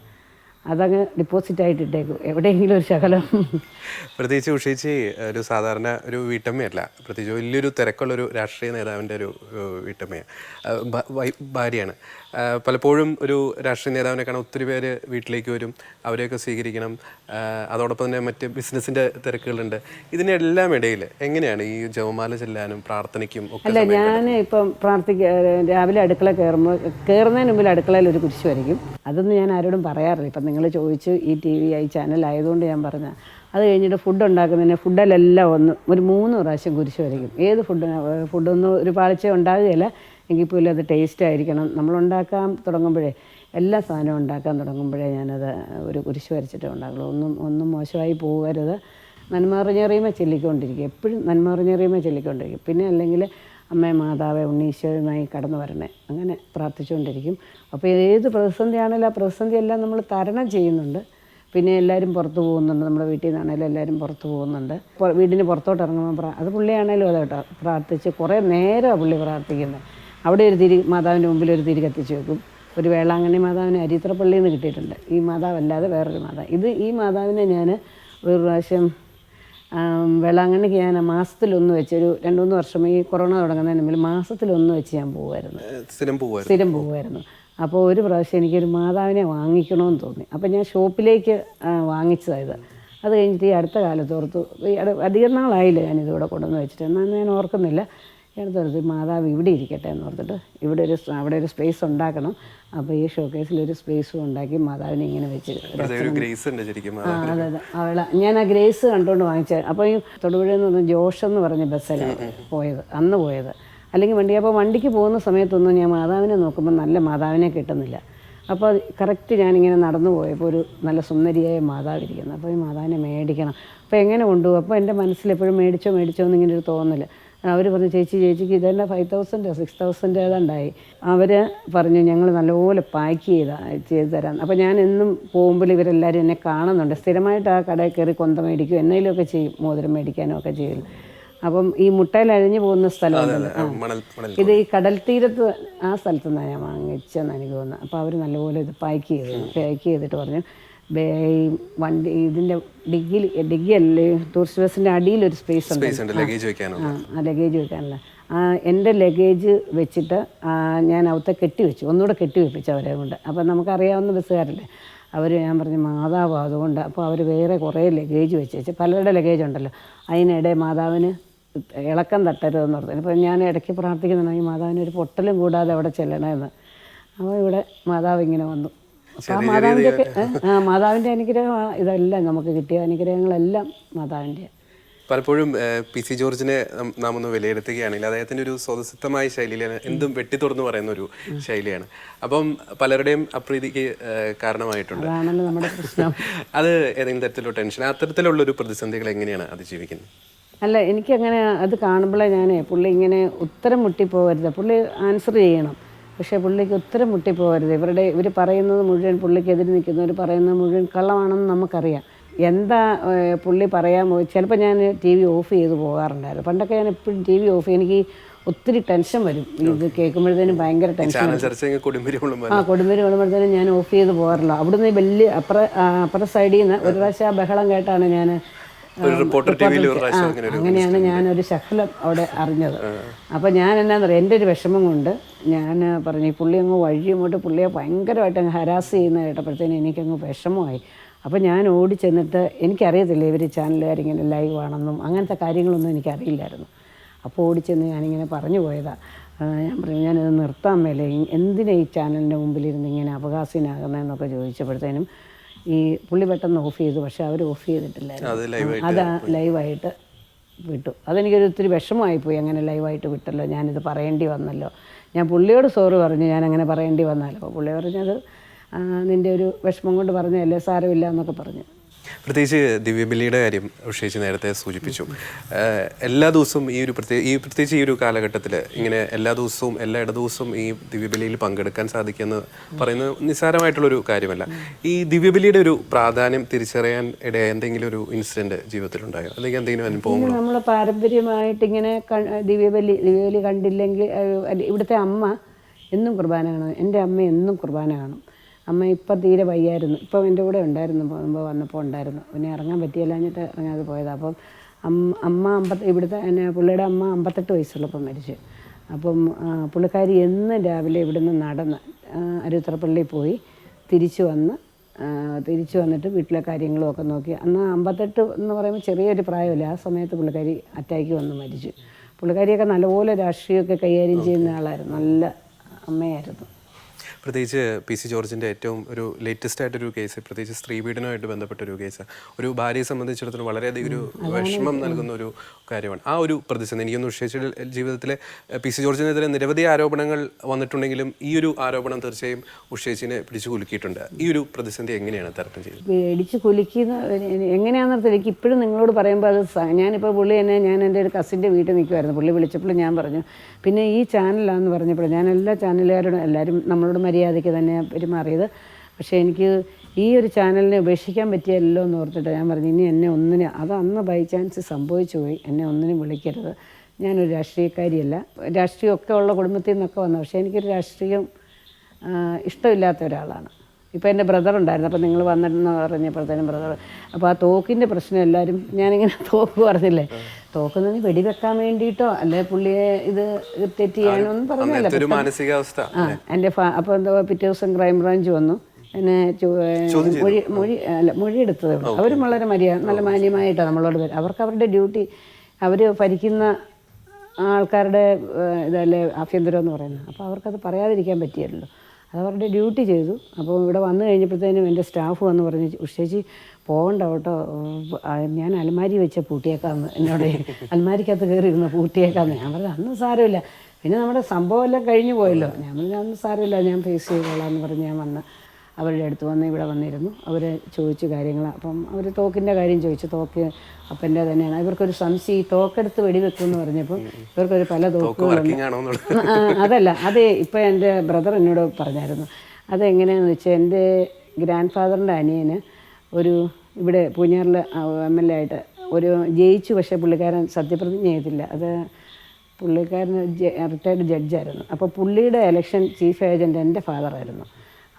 അതങ്ങ് ഡിപ്പോസിറ്റ് ആയിട്ട് ഇട്ടേക്കും. എവിടെയെങ്കിലും ഒരു ശകലം. പ്രത്യേകിച്ച് ഉഷയിച്ച് ഒരു സാധാരണ ഒരു വീട്ടമ്മയല്ല. പ്രത്യേകിച്ച് വലിയൊരു തിരക്കുള്ളൊരു രാഷ്ട്രീയ നേതാവിന്റെ ഒരു വീട്ടമ്മയാണ്. ഭാര്യയാണ്. പലപ്പോഴും ഒരു രാഷ്ട്രീയ നേതാവിനെ കാണാൻ ഒത്തിരി പേര് വീട്ടിലേക്ക് വരും അവരെയൊക്കെ സ്വീകരിക്കണം. അതോടൊപ്പം തന്നെ മറ്റ് ബിസിനസിന്റെ തിരക്കുകളുണ്ട്. ഇതിനെല്ലാം ഇടയിൽ എങ്ങനെയാണ് ഈ ജവമാല ചെല്ലാനും പ്രാർത്ഥനയ്ക്കും അല്ല ഞാൻ ഇപ്പം പ്രാർത്ഥിക്ക രാവിലെ അടുക്കള കയറുമ്പോൾ കയറുന്നതിന് മുമ്പിൽ അടുക്കളയിൽ ഒരു കുരിശ് വരയ്ക്കും. അതൊന്നും ഞാൻ ആരോടും പറയാറില്ല. ഇപ്പം നിങ്ങൾ ചോദിച്ചു ഈ ടി വി ആയി ചാനൽ ആയതുകൊണ്ട് ഞാൻ പറഞ്ഞ അത് കഴിഞ്ഞിട്ട് ഫുഡ് ഉണ്ടാക്കുന്നതിന് ഫുഡിലെല്ലാം ഒന്ന് ഒരു മൂന്ന് പ്രാവശ്യം കുരിശ് വരയ്ക്കും. ഏത് ഫുഡ് ഫുഡൊന്നും ഒരു പാളിച്ച ഉണ്ടാകുകയില്ല. എങ്കിൽ പോലും അത് ടേസ്റ്റ് ആയിരിക്കണം. നമ്മളുണ്ടാക്കാൻ തുടങ്ങുമ്പോഴേ എല്ലാ സാധനവും ഉണ്ടാക്കാൻ തുടങ്ങുമ്പോഴേ ഞാനത് ഒരു കുരിശ് വരച്ചിട്ടേ ഉണ്ടാക്കുള്ളൂ ഒന്നും ഒന്നും മോശമായി പോകരുത്. നന്മറിഞ്ഞെറിയുമേ ചൊല്ലിക്കൊണ്ടിരിക്കും. എപ്പോഴും നന്മ അറിഞ്ഞറിയുമ്പോൾ ചൊല്ലിക്കൊണ്ടിരിക്കും. പിന്നെ അല്ലെങ്കിൽ അമ്മേ മാതാവേ ഉണ്ണീശ്വരനായി കടന്നു വരണേ. അങ്ങനെ പ്രാർത്ഥിച്ചുകൊണ്ടിരിക്കും. അപ്പോൾ ഏത് പ്രതിസന്ധിയാണെങ്കിലും ആ പ്രതിസന്ധിയെല്ലാം നമ്മൾ തരണം ചെയ്യുന്നുണ്ട്. പിന്നെ എല്ലാവരും പുറത്ത് പോകുന്നുണ്ട്. നമ്മുടെ വീട്ടിൽ നിന്നാണെങ്കിലും എല്ലാവരും പുറത്ത് പോകുന്നുണ്ട്. വീടിന് പുറത്തോട്ട് ഇറങ്ങുമ്പോൾ അത് പുള്ളിയാണേലും അതെ കേട്ടോ പ്രാർത്ഥിച്ച് കുറേ നേരമാണ് പുള്ളി പ്രാർത്ഥിക്കുന്നത് അവിടെ ഒരു തിരി മാതാവിന്റെ മുമ്പിൽ ഒരു തിരി കത്തിച്ച് വെക്കും. ഒരു വേളാങ്കണ്ണി മാതാവിനെ അരിത്രപ്പള്ളിയിൽ നിന്ന് കിട്ടിയിട്ടുണ്ട്. ഈ മാതാവല്ലാതെ വേറൊരു മാതാവ്. ഇത് ഈ മാതാവിനെ ഞാൻ ഒരു പ്രാവശ്യം വേളാങ്കണ്ണിക്ക് ഞാൻ മാസത്തിലൊന്ന് വെച്ച് ഒരു രണ്ട് മൂന്ന് വർഷം ഈ കൊറോണ തുടങ്ങുന്നതിന് മുമ്പിൽ മാസത്തിലൊന്ന് വെച്ച് ഞാൻ പോകുമായിരുന്നു സ്ഥിരം പോവായിരുന്നു. സ്ഥിരം പോകുമായിരുന്നു അപ്പോൾ ഒരു പ്രാവശ്യം എനിക്കൊരു മാതാവിനെ വാങ്ങിക്കണമെന്ന് തോന്നി. അപ്പോൾ ഞാൻ ഷോപ്പിലേക്ക് വാങ്ങിച്ചതായത് അത് കഴിഞ്ഞിട്ട് ഈ അടുത്ത കാലത്തോർത്തു അധികം നാളായില്ല ഞാനിതിവിടെ കൊണ്ടുവന്ന് വെച്ചിട്ട്. എന്നാൽ ഞാൻ ഓർക്കുന്നില്ല. ഓർത്ത് മാതാവ് ഇവിടെ ഇരിക്കട്ടെ എന്ന് ഓർത്തിട്ട് ഇവിടെ ഒരു അവിടെ ഒരു സ്പേസ് ഉണ്ടാക്കണം. അപ്പോൾ ഈ ഷോക്കേസിൽ ഒരു സ്പേസും ഉണ്ടാക്കി മാതാവിനെ ഇങ്ങനെ വെച്ച് അതെ അതെ അവളെ ഞാൻ ആ ഗ്രേസ് കണ്ടുകൊണ്ട് വാങ്ങിച്ച. അപ്പോൾ ഈ തൊടുപുഴയിൽ നിന്ന് പറഞ്ഞ ജോഷ് എന്ന് പറഞ്ഞ ബസ്സിലാണ് പോയത് അന്ന് പോയത്. അല്ലെങ്കിൽ വണ്ടി അപ്പോൾ വണ്ടിക്ക് പോകുന്ന സമയത്തൊന്നും ഞാൻ മാതാവിനെ നോക്കുമ്പോൾ നല്ല മാതാവിനെ കിട്ടുന്നില്ല. അപ്പോൾ കറക്റ്റ് ഞാനിങ്ങനെ നടന്നു പോയപ്പോൾ ഒരു നല്ല സുന്ദരിയായ മാതാവ് ഇരിക്കുന്നു. അപ്പോൾ ഈ മാതാവിനെ മേടിക്കണം. അപ്പോൾ എങ്ങനെ കൊണ്ടുപോകും? അപ്പോൾ എന്റെ മനസ്സിൽ എപ്പോഴും മേടിച്ചോ മേടിച്ചോ എന്നിങ്ങനെ ഒരു തോന്നൽ. അവർ പറഞ്ഞു ചേച്ചി ചേച്ചിക്ക് ഇതെല്ലാം ഫൈവ് തൗസൻഡ് സിക്സ് തൗസൻഡ് ഏതാണ്ടായി അവർ പറഞ്ഞു ഞങ്ങൾ നല്ലപോലെ പാക്ക് ചെയ്താ ചെയ്ത് തരാം അപ്പോൾ ഞാൻ എന്നും പോകുമ്പോൾ ഇവരെല്ലാവരും എന്നെ കാണുന്നുണ്ട്. സ്ഥിരമായിട്ട് ആ കടയിൽ കയറി കൊന്ത മേടിക്കും എന്നതിലൊക്കെ ചെയ്യും മോതിരം മേടിക്കാനും ഒക്കെ ചെയ്യും. അപ്പം ഈ മുട്ടയിൽ അഴിഞ്ഞു പോകുന്ന സ്ഥലമുണ്ടല്ലോ. മണൽ ഇത് ഈ കടൽ തീരത്ത് ആ സ്ഥലത്ത് നിന്നാണ് ഞാൻ വാങ്ങിച്ചതെന്ന് എനിക്ക് തോന്നുന്നത്. അപ്പോൾ അവർ നല്ലപോലെ ഇത് പാക്ക് ചെയ്തു പാക്ക് ചെയ്തിട്ട് പറഞ്ഞു. വണ്ടി ഇതിന്റെ ഡിഗ്ഗിൽ ഡിഗ്ഗി അല്ലേ ടൂറിസ്റ്റ് ബസ്സിന്റെ അടിയിൽ സ്പേസ് ഉണ്ട് സ്പേസ് ഉണ്ട് ലഗേജ് വെക്കാനോ ആ ആ ലഗേജ് വെക്കാനുള്ള. ആ എന്റെ ലഗേജ് വെച്ചിട്ട് ഞാൻ അവത്തെ കെട്ടി വെച്ചു ഒന്നുകൂടെ കെട്ടി വെപ്പിച്ചു അവരെ കൊണ്ട്. അപ്പോൾ നമുക്കറിയാവുന്ന ബസ്സുകാരല്ലേ? അവർ ഞാൻ പറഞ്ഞു മാതാവ് അതുകൊണ്ട്. അപ്പോൾ അവർ വേറെ കുറേ ലഗേജ് വെച്ച് വെച്ച് പലരുടെ ലഗേജ് ഉണ്ടല്ലോ. അതിനിടെ മാതാവിന് ഇളക്കം തട്ടരുതെന്ന് പറഞ്ഞു. അപ്പോൾ ഞാൻ ഇടയ്ക്ക് പ്രാർത്ഥിക്കുന്നുണ്ടെങ്കിൽ മാതാവിന് ഒരു പൊട്ടലും കൂടാതെ അവിടെ ചെല്ലണമെന്ന് അപ്പോൾ ഇവിടെ മാതാവ് ഇങ്ങനെ വന്നു. അപ്പോൾ ആ മാതാവിന്റെ ആ മാതാവിന്റെ അനുഗ്രഹം ഇതെല്ലാം നമുക്ക് കിട്ടിയ അനുഗ്രഹങ്ങളെല്ലാം മാതാവിന്റെ. പലപ്പോഴും പി സി ജോർജിനെ നാം ഒന്ന് വിലയിരുത്തുകയാണെങ്കിൽ അദ്ദേഹത്തിന്റെ ഒരു സ്വതസിദ്ധമായ ശൈലിയിലാണ് എന്തും വെട്ടിത്തുറന്ന് പറയുന്ന ഒരു ശൈലിയാണ്. അപ്പം പലരുടെയും അപ്രീതിക്ക് കാരണമായിട്ടുണ്ട്. *laughs* അത് ഏതെങ്കിലും തരത്തിലുള്ള ടെൻഷൻ അത്തരത്തിലുള്ള ഒരു പ്രതിസന്ധികൾ എങ്ങനെയാണ് അതിജീവിക്കുന്നത്? അല്ല എനിക്കങ്ങനെ അത് കാണുമ്പോഴേ ഞാനേ പുള്ളി ഇങ്ങനെ ഉത്തരം മുട്ടിപ്പോകരുത്. പുള്ളി ആൻസർ ചെയ്യണം. പക്ഷേ പുള്ളിക്ക് ഒത്തിരി മുട്ടിപ്പോകരുത്. ഇവരുടെ ഇവർ പറയുന്നത് മുഴുവൻ പുള്ളിക്കെതിരെ നിൽക്കുന്നവർ പറയുന്നത് മുഴുവൻ കള്ളമാണെന്ന് നമുക്കറിയാം. എന്താ പുള്ളി പറയാൻ പോയി? ചിലപ്പോൾ ഞാൻ ടി വി ഓഫ് ചെയ്ത് പോകാറുണ്ടായിരുന്നു. പണ്ടൊക്കെ ഞാൻ എപ്പോഴും ടി വി ഓഫ് എനിക്ക് ഒത്തിരി ടെൻഷൻ വരും. ഇത് കേൾക്കുമ്പോഴത്തേനും ഭയങ്കര ടെൻഷൻ ആ കൊടുമ്പിരി കൊള്ളുമ്പോഴത്തേനും ഞാൻ ഓഫ് ചെയ്ത് പോകാറില്ല അവിടുന്ന് വലിയ അപ്പുറ അപ്പുറ സൈഡിൽ നിന്ന് ഒരു പ്രാവശ്യം ആ ബഹളം കേട്ടാണ് ഞാൻ റിപ്പോർട്ടർ ടി ഒരു അങ്ങനെയാണ് ശകലം അവിടെ അറിഞ്ഞത്. അപ്പോൾ ഞാൻ എന്നാന്ന് പറയുക എന്റെ ഒരു വിഷമം കൊണ്ട് ഞാൻ പറഞ്ഞു ഈ പുള്ളി അങ്ങ് വഴി ഇങ്ങോട്ട് പുള്ളിയെ ഭയങ്കരമായിട്ട് അങ്ങ് ഹരാസ് ചെയ്യുന്ന കേട്ടപ്പോഴത്തേനും എനിക്കങ്ങ് വിഷമമായി. അപ്പോൾ ഞാൻ ഓടി ചെന്നിട്ട് എനിക്കറിയത്തില്ല ഇവർ ചാനലുകാരിങ്ങനെ ലൈവ് ആണെന്നും അങ്ങനത്തെ കാര്യങ്ങളൊന്നും എനിക്കറിയില്ലായിരുന്നു. അപ്പോൾ ഓടിച്ചെന്ന് ഞാനിങ്ങനെ പറഞ്ഞു പോയതാ. ഞാൻ പറഞ്ഞു ഞാനിത് നിർത്താൻ മേലെ എന്തിനാ ഈ ചാനലിന്റെ മുമ്പിലിരുന്ന് ഇങ്ങനെ അപകാശനാകുന്നതെന്നൊക്കെ ചോദിച്ചപ്പോഴത്തേനും ഈ പുള്ളി പെട്ടെന്ന് ഓഫ് ചെയ്തു പക്ഷെ അവർ ഓഫ് ചെയ്തിട്ടില്ലായിരുന്നു. അത് ലൈവ് അത് ലൈവായിട്ട് വിട്ടു. അതെനിക്കൊരു ഒത്തിരി വിഷമമായിപ്പോയി അങ്ങനെ ലൈവായിട്ട് വിട്ടല്ലോ. ഞാനിത് പറയേണ്ടി വന്നല്ലോ. ഞാൻ പുള്ളിയോട് സോറി പറഞ്ഞു ഞാൻ അങ്ങനെ പറയേണ്ടി വന്നാലോ. അപ്പോൾ പുള്ളി പറഞ്ഞത് "ആ, നിന്റെ ഒരു വിഷമം കൊണ്ട് പറഞ്ഞതല്ലേ സാരമില്ല എന്നൊക്കെ പറഞ്ഞു. പ്രത്യേകിച്ച് ദിവ്യബലിയുടെ കാര്യം ഉഷേച്ച് നേരത്തെ സൂചിപ്പിച്ചു. എല്ലാ ദിവസവും ഈ ഒരു പ്രത്യേക ഈ പ്രത്യേകിച്ച് ഈ ഒരു കാലഘട്ടത്തിൽ ഇങ്ങനെ എല്ലാ ദിവസവും എല്ലാ ഇട ദിവസവും ഈ ദിവ്യബലിയിൽ പങ്കെടുക്കാൻ സാധിക്കുമെന്ന് പറയുന്നത് നിസ്സാരമായിട്ടുള്ളൊരു കാര്യമല്ല. ഈ ദിവ്യബലിയുടെ ഒരു പ്രാധാന്യം തിരിച്ചറിയാൻ ഇടയായ എന്തെങ്കിലും ഒരു ഇൻസിഡന്റ് ജീവിതത്തിലുണ്ടായോ? അല്ലെങ്കിൽ എന്തെങ്കിലും അനുഭവം നമ്മൾ പാരമ്പര്യമായിട്ട് ഇങ്ങനെ ദിവ്യബലി ദിവ്യബലി കണ്ടില്ലെങ്കിൽ ഇവിടുത്തെ അമ്മ എന്നും കുർബാന കാണും. എന്റെ അമ്മ എന്നും കുർബാന കാണും. അമ്മ ഇപ്പം തീരെ വയ്യായിരുന്നു. ഇപ്പം എന്റെ കൂടെ ഉണ്ടായിരുന്നു. മുമ്പ് വന്നപ്പോൾ ഉണ്ടായിരുന്നു. പിന്നെ ഇറങ്ങാൻ പറ്റിയില്ലാഞ്ഞിട്ട് ഇറങ്ങാതെ പോയതാണ് അപ്പം അമ്മ അമ്മ അമ്പത്തി ഇവിടുത്തെ എന്നെ പുള്ളിയുടെ അമ്മ അമ്പത്തെട്ട് വയസ്സുള്ളപ്പം മരിച്ചു. അപ്പം പുള്ളിക്കാരി എന്നും രാവിലെ ഇവിടുന്ന് നടന്ന് ആ, അരുത്തറപ്പള്ളിയിൽ പോയി തിരിച്ചു വന്ന് തിരിച്ചു വന്നിട്ട് വീട്ടിലെ കാര്യങ്ങളുമൊക്കെ നോക്കി. അന്ന് അമ്പത്തെട്ട് എന്ന് പറയുമ്പോൾ ചെറിയൊരു പ്രായമില്ല. ആ സമയത്ത് പുള്ളിക്കാരി അറ്റാക്ക് വന്ന് മരിച്ചു. പുള്ളിക്കാരിയൊക്കെ നല്ലപോലെ രാഷ്ട്രീയമൊക്കെ കൈകാര്യം ചെയ്യുന്ന ആളായിരുന്നു. നല്ല അമ്മയായിരുന്നു. പ്രത്യേകിച്ച് പി സി ജോർജിന്റെ ഏറ്റവും ഒരു ലേറ്റസ്റ്റ് ആയിട്ടൊരു കേസ് പ്രത്യേകിച്ച് സ്ത്രീ പീഡനമായിട്ട് ബന്ധപ്പെട്ട ഒരു കേസ് ഒരു ഭാര്യയെ സംബന്ധിച്ചിടത്തോളം വളരെയധികം ഒരു വിഷമം നൽകുന്ന ഒരു കാര്യമാണ്. ആ ഒരു പ്രതിസന്ധി. എനിക്കൊന്ന് വിശേഷ ജീവിതത്തിലെ പി സി ജോർജിനെതിരെ നിരവധി ആരോപണങ്ങൾ വന്നിട്ടുണ്ടെങ്കിലും ഈ ഒരു ആരോപണം തീർച്ചയായും ഉഷേച്ചിനെ പിടിച്ചു കുലുക്കിയിട്ടുണ്ട്. ഈ ഒരു പ്രതിസന്ധി എങ്ങനെയാണ് തരണം ചെയ്യുന്നത് പിടിച്ചു കുലുക്കിയെന്ന് എങ്ങനെയാണെന്ന് എനിക്ക് ഇപ്പോഴും നിങ്ങളോട് പറയുമ്പോൾ അത് ഞാനിപ്പോൾ പുള്ളി എന്നെ ഞാൻ എന്റെ ഒരു കസിന്റെ വീട്ടിൽ നിൽക്കുമായിരുന്നു പുള്ളി വിളിച്ചപ്പോൾ ഞാൻ പറഞ്ഞു പിന്നെ ഈ ചാനലാണെന്ന് പറഞ്ഞപ്പോൾ ഞാൻ എല്ലാ ചാനലുകാരോടും എല്ലാവരും നമ്മളോട് മര്യാദയ്ക്ക് തന്നെ പെരുമാറിയത്. പക്ഷേ എനിക്ക് ഈ ഒരു ചാനലിനെ ഉപേക്ഷിക്കാൻ പറ്റിയല്ലോ എന്ന് ഓർത്തിട്ട് ഞാൻ പറഞ്ഞു ഇനി എന്നെ ഒന്നിനെ അത് അന്ന് ബൈ ചാൻസ് സംഭവിച്ചു പോയി എന്നെ ഒന്നിനും വിളിക്കരുത്. ഞാനൊരു രാഷ്ട്രീയക്കാരിയല്ല. രാഷ്ട്രീയമൊക്കെ ഉള്ള കുടുംബത്തിൽ നിന്നൊക്കെ വന്നു പക്ഷേ എനിക്കൊരു രാഷ്ട്രീയം ഇഷ്ടമില്ലാത്ത ഒരാളാണ്. ഇപ്പോൾ എന്റെ ബ്രദർ ഉണ്ടായിരുന്നു. അപ്പോൾ നിങ്ങൾ വന്നിട്ടെന്ന് പറഞ്ഞപ്പോഴത്തേനും ബ്രദർ അപ്പോൾ ആ തോക്കിന്റെ പ്രശ്നം എല്ലാവരും ഞാനിങ്ങനെ *laughs* തോക്ക് പറഞ്ഞില്ലേ? തോക്കുന്നത് വെടിവെക്കാൻ വേണ്ടിയിട്ടോ? അല്ലെ പുള്ളിയെ ഇത് തെറ്റ് ചെയ്യാനോ പറഞ്ഞില്ല. മാനസികാവസ്ഥ ആ എന്റെ ഫാ അപ്പോൾ എന്തോ പിറ്റേ ദിവസം ക്രൈം ബ്രാഞ്ച് വന്നു. എന്നെ മൊഴി മൊഴി അല്ല മൊഴി എടുത്തത് അവരും വളരെ മര്യാദ നല്ല മാന്യമായിട്ടാണ് നമ്മളോട് വരും അവർക്ക് അവരുടെ ഡ്യൂട്ടി അവർ ഭരിക്കുന്ന ആൾക്കാരുടെ ഇതല്ലേ ആഭ്യന്തരം എന്ന് പറയുന്നത്. അപ്പോൾ അവർക്കത് പറയാതിരിക്കാൻ പറ്റിയല്ലോ. അത് അവരുടെ ഡ്യൂട്ടി ചെയ്തു. അപ്പോൾ ഇവിടെ വന്നു കഴിഞ്ഞപ്പോഴത്തേനും എന്റെ സ്റ്റാഫ് വന്ന് പറഞ്ഞു ഉഷേച്ചി പോകണ്ട കേട്ടോ. ഞാൻ അലമാരി വെച്ച പൂട്ടിയേക്കാന്ന്. എന്നോട് അലമാരിക്കകത്ത് കയറി ഇരുന്ന് പൂട്ടിയേക്കാന്ന്. ഞാൻ പറഞ്ഞു അന്ന് സാരമില്ല. പിന്നെ നമ്മുടെ സംഭവം എല്ലാം കഴിഞ്ഞു പോയല്ലോ. ഞാൻ പറഞ്ഞു അന്ന് സാരമില്ല. ഞാൻ ഫേസ് ചെയ്തോളാം എന്ന് പറഞ്ഞ് ഞാൻ വന്ന് അവരുടെ അടുത്ത് വന്ന് ഇവിടെ വന്നിരുന്നു. അവർ ചോദിച്ചു കാര്യങ്ങൾ അപ്പം അവർ തോക്കിന്റെ കാര്യം ചോദിച്ചു. തോക്ക് അപ്പന്റെ തന്നെയാണ്. ഇവർക്കൊരു സംശയം ഈ തോക്കെടുത്ത് വെടിവെക്കുമെന്ന് പറഞ്ഞപ്പോൾ ഇവർക്കൊരു പല തോക്കുകളുണ്ട് അതല്ല. അത് ഇപ്പം എന്റെ ബ്രദർ എന്നോട് പറഞ്ഞായിരുന്നു. അതെങ്ങനെയാണെന്ന് വെച്ചാൽ എന്റെ ഗ്രാൻഡ് ഫാദറിന്റെ അനിയന് ഒരു ഇവിടെ പൂഞ്ഞാറിൽ എം എൽ എ ആയിട്ട് ഒരു ജയിച്ചു. പക്ഷേ പുള്ളിക്കാരൻ സത്യപ്രതിജ്ഞ ചെയ്തില്ല. അത് പുള്ളിക്കാരൻ റിട്ടയർഡ് ജഡ്ജായിരുന്നു. അപ്പോൾ പുള്ളിയുടെ എലക്ഷൻ ചീഫ് ഏജന്റ് എന്റെ ഫാദറായിരുന്നു.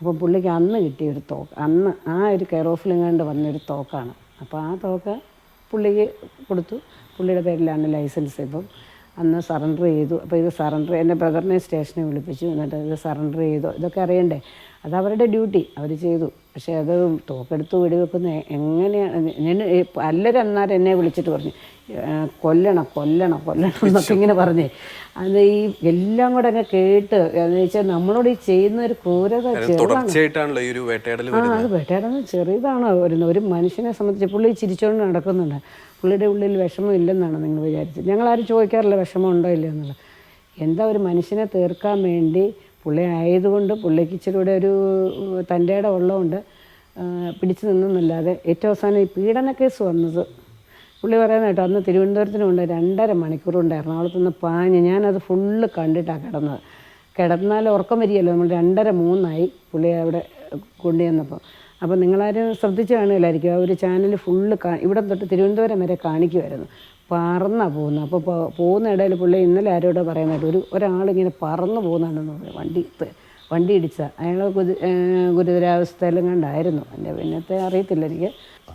അപ്പോൾ പുള്ളിക്ക് അന്ന് കിട്ടിയൊരു തോക്ക് അന്ന് ആ ഒരു കെയർ ഓഫിലെങ്ങാണ്ട് വന്നൊരു തോക്കാണ്. അപ്പോൾ ആ തോക്ക് പുള്ളിക്ക് കൊടുത്തു. പുള്ളിയുടെ പേരിലാണ് ലൈസൻസ് ഇപ്പം. അന്ന് സറണ്ടർ ചെയ്തു. അപ്പോൾ ഇത് സറണ്ടർ എന്റെ ബ്രദറിനെ സ്റ്റേഷനിൽ വിളിപ്പിച്ചു. എന്നിട്ട് ഇത് സറണ്ടർ ചെയ്തു. ഇതൊക്കെ അറിയണ്ടേ? അത് അവരുടെ ഡ്യൂട്ടി. അവർ ചെയ്തു. പക്ഷേ അത് തോക്കെടുത്ത് വെടിവെക്കുന്ന എങ്ങനെയാണ്? ഞാൻ പലരും അന്നേരം എന്നെ വിളിച്ചിട്ട് പറഞ്ഞു "ഏ, കൊല്ലണം കൊല്ലണം കൊല്ലണം എന്നൊക്കെ ഇങ്ങനെ പറഞ്ഞേ. അത് ഈ എല്ലാം കൂടെ അങ്ങ് കേട്ട് എന്ന് വെച്ചാൽ നമ്മളോട് ഈ ചെയ്യുന്ന ഒരു ക്രൂരത ചെറുതാണ്. വേട്ടയാടൽ ആ അത് വേട്ടയാടുന്ന ചെറിയതാണ് വരുന്നത്. ഒരു മനുഷ്യനെ സംബന്ധിച്ച് പുള്ളി ചിരിച്ചുകൊണ്ട് നടക്കുന്നുണ്ട്. പുള്ളിയുടെ ഉള്ളിൽ വിഷമം ഇല്ലെന്നാണ് നിങ്ങൾ വിചാരിച്ചത്. ഞങ്ങളാരും ചോദിക്കാറില്ല വിഷമം ഉണ്ടോ ഇല്ലയോ എന്നുള്ളത്. എന്താ ഒരു മനുഷ്യനെ തീർക്കാൻ വേണ്ടി പുള്ളി ആയതുകൊണ്ട് പുള്ളിക്ക് ഇച്ചിരി കൂടെ ഒരു തന്റെ ഇടം ഉള്ളതുകൊണ്ട് പിടിച്ചു നിന്നെന്നല്ലാതെ ഏറ്റവും അവസാനം ഈ പീഡന കേസ് വന്നത് പുള്ളി പറയുന്ന കേട്ടോ അന്ന് തിരുവനന്തപുരത്തിന് കൊണ്ട് രണ്ടര മണിക്കൂർ എറണാകുളത്ത് നിന്ന് പാഞ്ഞ് ഞാനത് ഫുള്ള് കണ്ടിട്ടാണ് കിടന്നത്. കിടന്നാൽ ഉറക്കം വരികയല്ലോ നമ്മൾ രണ്ടര മൂന്നായി പുള്ളി അവിടെ കൊണ്ടുചെന്നപ്പോൾ അപ്പോൾ നിങ്ങളാരും ശ്രദ്ധിച്ചു കാണുകയില്ലായിരിക്കും ആ ഒരു ചാനൽ ഫുള്ള് കാ ഇവിടെ തൊട്ട് തിരുവനന്തപുരം വരെ കാണിക്കുമായിരുന്നു. പറന്നാണ് പോകുന്നത് അപ്പോൾ പോകുന്ന ഇടയിൽ പുള്ളി ഇന്നലെ ആരോടോ പറയുന്നതായിട്ട് ഒരു ഒരാളിങ്ങനെ പറന്ന് പോകുന്നുണ്ടെന്ന് പറഞ്ഞു. വണ്ടി വണ്ടി ഇടിച്ച. അയാൾ ഗുരു ഗുരുതരാവസ്ഥയിലും കണ്ടായിരുന്നു. എന്റെ പിന്നത്തെ അറിയത്തില്ല എനിക്ക്.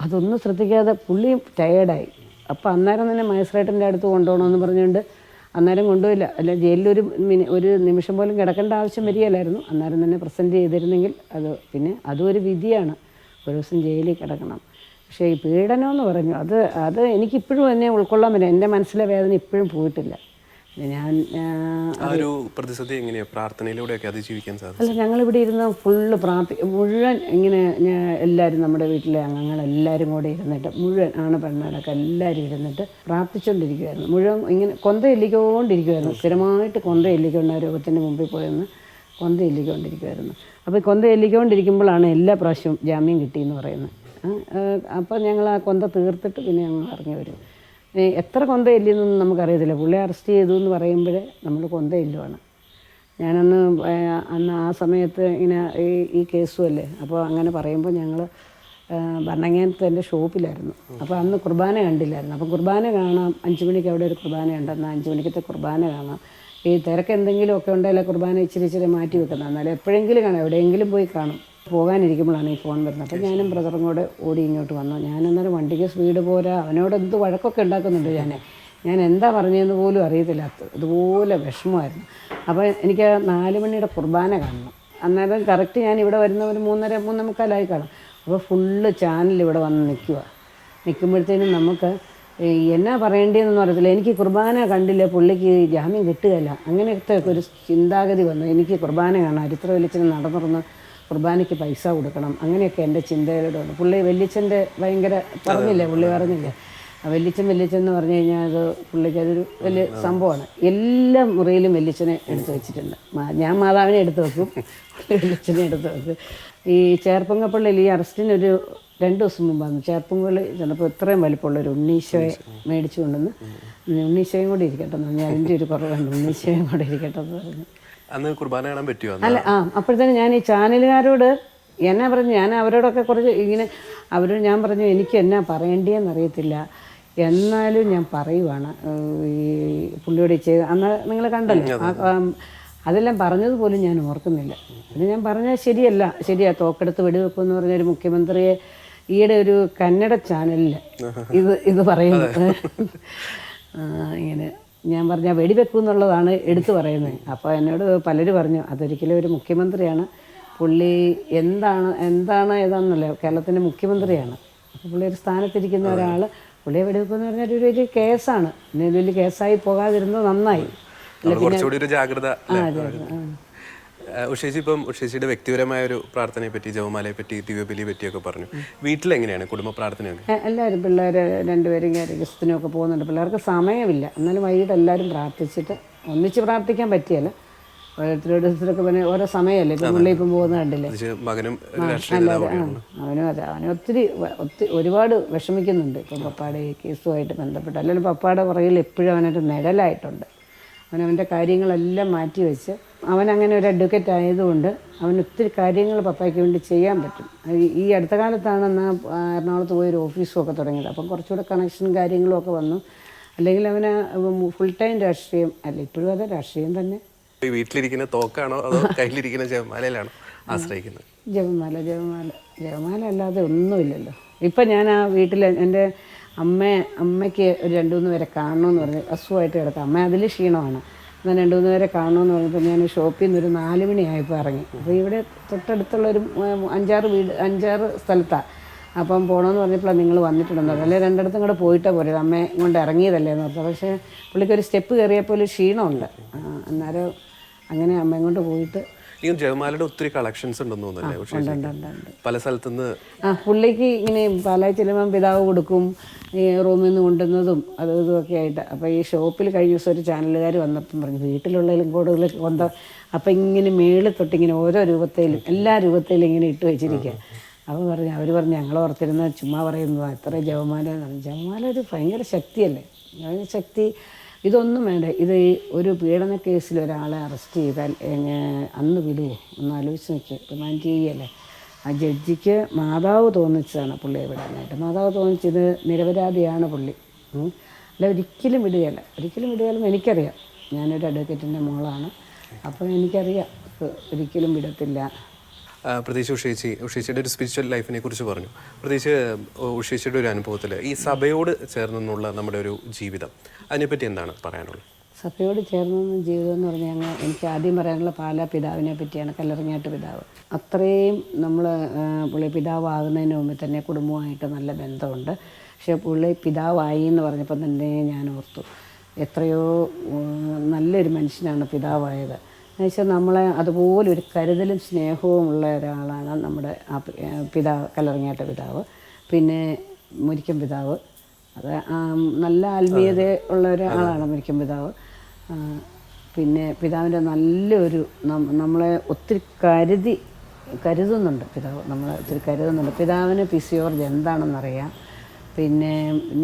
അതൊന്നും ശ്രദ്ധിക്കാതെ പുള്ളി ടയേർഡായി അപ്പോൾ അന്നേരം തന്നെ മജിസ്ട്രേറ്റിന്റെ അടുത്ത് കൊണ്ടുപോകണമെന്ന് പറഞ്ഞുകൊണ്ട് അന്നേരം കൊണ്ടുപോയില്ല. അല്ല ജയിലിൽ ഒരു മിനി ഒരു നിമിഷം പോലും കിടക്കേണ്ട ആവശ്യം വരികയില്ലായിരുന്നു. അന്നേരം തന്നെ പ്രസന്റ് ചെയ്തിരുന്നെങ്കിൽ അത് പിന്നെ അതും ഒരു വിധിയാണ്. ഒരു ദിവസം ജയിലിൽ കിടക്കണം. പക്ഷേ ഈ പീഡനം എന്ന് പറഞ്ഞു അത് അത് എനിക്കിപ്പോഴും എന്നെ ഉൾക്കൊള്ളാൻ പറ്റില്ല. എന്റെ മനസ്സിലെ വേദന ഇപ്പോഴും പോയിട്ടില്ല. ഞാൻ ഒരു പ്രതിസന്ധി എങ്ങനെയാ? പ്രാർത്ഥനയിലൂടെയൊക്കെ അതിജീവിക്കാൻ സാധിക്കും അല്ല ഞങ്ങളിവിടെ ഇരുന്ന് ഫുള്ള് പ്രാർത്ഥി മുഴുവൻ ഇങ്ങനെ ഞാൻ എല്ലാവരും നമ്മുടെ വീട്ടിലെ അംഗങ്ങൾ എല്ലാവരും കൂടെ ഇരുന്നിട്ട് മുഴുവൻ ആണ് പെണ്ണാടൊക്കെ എല്ലാവരും ഇരുന്നിട്ട് പ്രാർത്ഥിച്ചുകൊണ്ടിരിക്കുമായിരുന്നു മുഴുവൻ ഇങ്ങനെ കൊന്ത എല്ലിക്കൊണ്ടിരിക്കുമായിരുന്നു സ്ഥിരമായിട്ട് കൊന്ത എല്ലിക്കൊണ്ട് രോഗത്തിന്റെ മുമ്പിൽ പോയെന്ന് കൊന്ത എല്ലിക്കൊണ്ടിരിക്കുമായിരുന്നു അപ്പോൾ കൊന്ത എല്ലിക്കൊണ്ടിരിക്കുമ്പോഴാണ് എല്ലാ പ്രാവശ്യവും ജാമ്യം കിട്ടിയെന്ന് പറയുന്നത്. അപ്പോൾ ഞങ്ങൾ ആ കൊന്ത തീർത്തിട്ട് പിന്നെ ഞങ്ങൾ ഇറങ്ങി വരും. എത്ര കൊന്ത ഇല്ലെന്നൊന്നും നമുക്കറിയത്തില്ല. പുള്ളി അറസ്റ്റ് ചെയ്തു എന്ന് പറയുമ്പോഴേ നമ്മൾ കൊന്ത ഇല്ലുവാണ് ഞാനന്ന് അന്ന് ആ സമയത്ത് ഇങ്ങനെ ഈ ഈ കേസും അല്ലേ അപ്പോൾ അങ്ങനെ പറയുമ്പോൾ ഞങ്ങൾ ഭരണങ്ങാനത്ത് എന്റെ ഷോപ്പിലായിരുന്നു. അപ്പോൾ അന്ന് കുർബാന കണ്ടില്ലായിരുന്നു. അപ്പോൾ കുർബാന കാണാം. അഞ്ച് മണിക്ക് അവിടെ ഒരു കുർബാന ഉണ്ടെന്ന് അഞ്ച് മണിക്കത്തെ കുർബാന കാണാം. ഈ തിരക്ക് എന്തെങ്കിലുമൊക്കെ ഉണ്ടെങ്കിൽ കുർബാന ഇച്ചിരി ഇച്ചിരി മാറ്റി വെക്കുന്നത് എന്നാലും എപ്പോഴെങ്കിലും കാണാം. എവിടെയെങ്കിലും പോയി കാണും. പോകാനിരിക്കുമ്പോഴാണ് ഈ ഫോൺ വരുന്നത്. അപ്പോൾ ഞാനും ബ്രദറും കൂടെ ഓടി ഇങ്ങോട്ട് വന്നു. ഞാനന്നേരം വണ്ടിക്ക് സ്പീഡ് പോരാ. അവനോട് എന്ത് വഴക്കൊക്കെ ഉണ്ടാക്കുന്നുണ്ട് ഞാൻ ഞാൻ എന്താ പറഞ്ഞതെന്ന് പോലും അറിയത്തില്ല. അതുപോലെ ഇതുപോലെ വിഷമമായിരുന്നു. അപ്പോൾ എനിക്ക് നാല് മണിയുടെ കുർബാന കാണണം. അന്നേരം കറക്റ്റ് ഞാൻ ഇവിടെ വരുന്ന ഒരു മൂന്നര മൂന്നേ മുക്കാലായി കാണും. അപ്പോൾ ഫുള്ള് ചാനൽ ഇവിടെ വന്ന് നിൽക്കുക നിൽക്കുമ്പോഴത്തേനും നമുക്ക് എന്നാ പറയേണ്ടതെന്നൊന്നും അറിയത്തില്ല. എനിക്ക് കുർബാന കണ്ടില്ല? പുള്ളിക്ക് ജാമ്യം കിട്ടുകയില്ല. അങ്ങനത്തെ ഒരു ചിന്താഗതി വന്നു. എനിക്ക് കുർബാന കാണാം അരിത്ര വലിച്ചിന് നടന്നിറന്ന് കുർബാനയ്ക്ക് പൈസ കൊടുക്കണം. അങ്ങനെയൊക്കെ എന്റെ ചിന്തയിലൂടെ ഉണ്ട് പുള്ളി വല്യച്ഛന്റെ ഭയങ്കര പറഞ്ഞില്ലേ? പുള്ളി പറഞ്ഞില്ലേ? ആ വല്യച്ഛൻ വല്യച്ഛൻ എന്ന് പറഞ്ഞു കഴിഞ്ഞാൽ അത് പുള്ളിക്ക് അതൊരു വലിയ സംഭവമാണ്. എല്ലാ മുറിയിലും വല്യച്ഛനെ എടുത്തു വെച്ചിട്ടുണ്ട്. ഞാൻ മാതാവിനെ എടുത്തു വെക്കും. വെല്ലിച്ചനെ വല്യച്ഛനെ എടുത്തു വെക്കും. ഈ ചേർപ്പങ്കപ്പള്ളിയിൽ ഈ അറസ്റ്റിന് ഒരു രണ്ട് ദിവസം മുമ്പ് വന്നു ചേർപ്പങ്കപ്പള്ളി ചിലപ്പോൾ ഇത്രയും വലിപ്പമുള്ള ഒരു ഉണ്ണീശോയെ മേടിച്ചു കൊണ്ടുവന്ന് ഉണ്ണീശോയും കൂടി ഇരിക്കട്ടെ എന്ന് പറഞ്ഞു. അതിന്റെ ഒരു കുറവുണ്ട്. ഉണ്ണീശോയും കൂടി ഇരിക്കട്ടെ എന്ന് പറഞ്ഞു. അന്ന് കുർബാന കാണാൻ പറ്റുമോ അല്ല ആ അപ്പോഴത്തേന് ഞാൻ ഈ ചാനലുകാരോട് എന്നാ പറഞ്ഞു ഞാൻ അവരോടൊക്കെ കുറച്ച് ഇങ്ങനെ അവരോട് ഞാൻ പറഞ്ഞു എനിക്ക് എന്നാ പറയേണ്ടിയെന്ന് അറിയത്തില്ല. എന്നാലും ഞാൻ പറയുവാണ്. ഈ പുള്ളിയോട് ചെയ്ത് അന്ന് നിങ്ങൾ കണ്ടല്ലോ. അതെല്ലാം പറഞ്ഞത് പറഞ്ഞതുപോലും ഞാൻ ഓർക്കുന്നില്ല. പിന്നെ ഞാൻ പറഞ്ഞാൽ ശരിയല്ല ശരിയാ തോക്കെടുത്ത് വെടിവെക്കുമെന്ന് പറഞ്ഞൊരു മുഖ്യമന്ത്രിയെ ഈയിടെ ഒരു കന്നഡ ചാനലിൽ ഇത് ഇത് പറയുന്നത് ഇങ്ങനെ. ഞാൻ പറഞ്ഞ വെടിവെക്കും എന്നുള്ളതാണ് എടുത്തു പറയുന്നത്. അപ്പോൾ എന്നോട് പലരും പറഞ്ഞു അതൊരിക്കലും ഒരു മുഖ്യമന്ത്രിയാണ്. പുള്ളി എന്താണ് എന്താണ് ഏതാണെന്നല്ല കേരളത്തിന്റെ മുഖ്യമന്ത്രിയാണ്. അപ്പോൾ പുള്ളി ഒരു സ്ഥാനത്തിരിക്കുന്ന ഒരാൾ പുള്ളിയെ വെടിവെപ്പ് എന്ന് പറഞ്ഞാൽ ഒരു വലിയ കേസാണ്. വലിയ കേസായി പോകാതിരുന്നത് നന്നായി. ജാഗ്രത ആ ആ. ഉഷേജി ഇപ്പം ഉഷേജിയുടെ വ്യക്തിപരമായ ഒരു പ്രാർത്ഥനയെ പറ്റി ജവമാലയെ പറ്റി ദിവ്യബലിയെ പറ്റിയൊക്കെ പറഞ്ഞു. വീട്ടിൽ എങ്ങനെയാണ് കുടുംബ പ്രാർത്ഥനയൊക്കെ? എല്ലാവരും പിള്ളേർ രണ്ടുപേരും ഗസ്തിനൊക്കെ പോകുന്നുണ്ട്. പിള്ളേർക്ക് സമയമില്ല. എന്നാലും വൈകിട്ട് എല്ലാവരും പ്രാർത്ഥിച്ചിട്ട് ഒന്നിച്ച് പ്രാർത്ഥിക്കാൻ പറ്റിയല്ല. ഓരോരുത്തരോരോരുത്തരൊക്കെ പിന്നെ ഓരോ സമയമല്ലേ? ഇപ്പം പുള്ളി ഇപ്പം പോകുന്ന കണ്ടില്ലേ? മകനും അവനും അതെ. അവന് ഒത്തിരി ഒത്തിരി ഒരുപാട് വിഷമിക്കുന്നുണ്ട്. ഇപ്പം പപ്പാടെ ഈ കേസുമായിട്ട് ബന്ധപ്പെട്ട്. അല്ലെങ്കിൽ പപ്പാടെ പുറകിൽ എപ്പോഴും അവനൊരു നിഴലായിട്ടുണ്ട്. അവൻ അവന്റെ കാര്യങ്ങളെല്ലാം മാറ്റി വെച്ച് അവൻ അങ്ങനെ ഒരു അഡ്വക്കേറ്റ് ആയതുകൊണ്ട് അവൻ ഒത്തിരി കാര്യങ്ങൾ പപ്പായ്ക്ക് വേണ്ടി ചെയ്യാൻ പറ്റും. ഈ- അടുത്ത കാലത്താണ് എന്നാൽ എറണാകുളത്ത് പോയി ഒരു ഓഫീസും ഒക്കെ തുടങ്ങിയത്. അപ്പം കുറച്ചുകൂടെ കണക്ഷൻ കാര്യങ്ങളും ഒക്കെ വന്നു. അല്ലെങ്കിൽ അവന് ഫുൾ ടൈം രാഷ്ട്രീയം അല്ല ഇപ്പോഴും അതെ രാഷ്ട്രീയം തന്നെ. വീട്ടിലിരിക്കുന്ന തോക്കാണോ അതോ കയ്യിലിരിക്കുന്ന ജപമാലയിലാണോ ആശ്രയിക്കുന്നത്? ജപമാല ജപമാല ജപമാല അല്ലാതെ ഒന്നുമില്ലല്ലോ. ഇപ്പം ഞാൻ ആ വീട്ടിൽ എന്റെ അമ്മ അമ്മയ്ക്ക് ഒരു രണ്ടു മൂന്ന് പേരെ കാണണമെന്ന് പറഞ്ഞ് അസുഖമായിട്ട് കിടക്കാം. അമ്മ അതിൽ ക്ഷീണമാണ്. എന്നാൽ രണ്ട് മൂന്ന് പേരെ കാണുമെന്ന് പറഞ്ഞപ്പോൾ ഞാൻ ഷോപ്പിൽ നിന്ന് ഒരു നാല് മണിയായപ്പോൾ ഇറങ്ങി. അപ്പോൾ ഇവിടെ തൊട്ടടുത്തുള്ള ഒരു അഞ്ചാറ് വീട് അഞ്ചാറ് സ്ഥലത്താണ് അപ്പം പോകണമെന്ന് പറഞ്ഞപ്പോഴാണ് നിങ്ങൾ വന്നിട്ടുണ്ടെന്ന് പറഞ്ഞു അല്ലെ രണ്ടിടത്തും കൂടെ പോയിട്ടാണ് പോരുത് അമ്മയെ കൊണ്ട് ഇറങ്ങിയതല്ലേ എന്ന് പറഞ്ഞു പക്ഷേ പുള്ളിക്ക് ഒരു സ്റ്റെപ്പ് കയറിയപ്പോൾ ഒരു ക്ഷീണമുണ്ട്. അന്നേരം അങ്ങനെ അമ്മയും കൊണ്ട് പോയിട്ട് ഈ ജയമാലയുടെ ഒത്തിരി കളക്ഷൻസ് ഉണ്ടെന്ന് തോന്നുന്നല്ലേ ഉണ്ട് പല സ്ഥലത്തുനിന്ന് ആ പുള്ളിക്ക് ഇങ്ങനെ പല ചിലപ്പം പിതാവ് കൊടുക്കും ഈ റൂമിൽ നിന്ന് കൊണ്ടുവന്നതും അത് ഇതുമൊക്കെ ആയിട്ട്. അപ്പോൾ ഈ ഷോപ്പിൽ കഴിഞ്ഞ ദിവസം ഒരു ചാനലുകാർ വന്നപ്പം പറഞ്ഞു വീട്ടിലുള്ളതിലും കൂടുതൽ കൊണ്ട അപ്പം ഇങ്ങനെ മേളിൽ തൊട്ടിങ്ങനെ ഓരോ രൂപത്തിലും എല്ലാ രൂപത്തിലും ഇങ്ങനെ ഇട്ട് വെച്ചിരിക്കുക അപ്പോൾ പറഞ്ഞു അവർ പറഞ്ഞു ഞങ്ങൾ ഓർത്തിരുന്ന ചുമ്മാ പറയുന്നതാണ് എത്ര ജവമാല എന്ന് പറഞ്ഞു. ജവമാല ഒരു ഭയങ്കര ശക്തിയല്ലേ? ശക്തി ഇതൊന്നും വേണ്ട. ഇത് ഒരു പീഡന കേസിൽ ഒരാളെ അറസ്റ്റ് ചെയ്താൽ അന്ന് വിടുവോ ഒന്ന് ആലോചിച്ച് നോക്കിയേ റിമാൻഡ് ചെയ്യല്ലേ? ആ ജഡ്ജിക്ക് മാതാവ് തോന്നിച്ചതാണ് പുള്ളിയെ വിടാനായിട്ട്. മാതാവ് തോന്നിച്ചത് നിരപരാധിയാണ് പുള്ളി. അല്ല ഒരിക്കലും വിടുകയല്ല. ഒരിക്കലും വിടുകയല്ലെന്ന് എനിക്കറിയാം. ഞാനൊരു അഡ്വക്കേറ്റിന്റെ മോളാണ്. അപ്പോൾ എനിക്കറിയാം. ഒരിക്കലും വിടത്തില്ല. പ്രത്യേകിച്ച് ഉഷേച്ചി ഉഷേച്ചിയുടെ ഒരു സ്പിരിച്വൽ ലൈഫിനെ കുറിച്ച് പറഞ്ഞു. പ്രത്യേകിച്ച് ഉഷേച്ചിയുടെ ഒരു അനുഭവത്തിൽ ഈ സഭയോട് ചേർന്നുള്ള നമ്മുടെ ഒരു ജീവിതം അതിനെപ്പറ്റി എന്താണ് പറയാനുള്ളത്? സഭയോട് ചേർന്ന ജീവിതം എന്ന് പറഞ്ഞാൽ ഞങ്ങൾ എനിക്ക് ആദ്യം പറയാനുള്ള പാലാ പിതാവിനെ പറ്റിയാണ് കല്ലറിഞ്ഞാട്ട് പിതാവ്. അത്രയും നമ്മൾ പുള്ളി പിതാവാകുന്നതിന് മുമ്പ് തന്നെ കുടുംബമായിട്ട് നല്ല ബന്ധമുണ്ട്. പക്ഷേ പുള്ളി പിതാവായി എന്ന് പറഞ്ഞപ്പോൾ തന്നെ ഞാൻ ഓർത്തു എത്രയോ നല്ലൊരു മനുഷ്യനാണ് പിതാവായത്. എന്നുവെച്ചാൽ നമ്മളെ അതുപോലെ ഒരു കരുതലും സ്നേഹവും ഉള്ള ഒരാളാണ് നമ്മുടെ ആ പിതാവ് കല്ലറിഞ്ഞാട്ട പിതാവ്. പിന്നെ മുരിക്കൻ പിതാവ്. അത് നല്ല ആത്മീയത ഉള്ള ഒരാളാണ് മുരിക്കൻ പിതാവ്. പിന്നെ പിതാവിന്റെ നല്ലൊരു നമ്മളെ ഒത്തിരി കരുതി കരുതുന്നുണ്ട് പിതാവ്. നമ്മളെ ഒത്തിരി കരുതുന്നുണ്ട്. പിതാവിന് പി സി ഓർജ് എന്താണെന്നറിയാം. പിന്നെ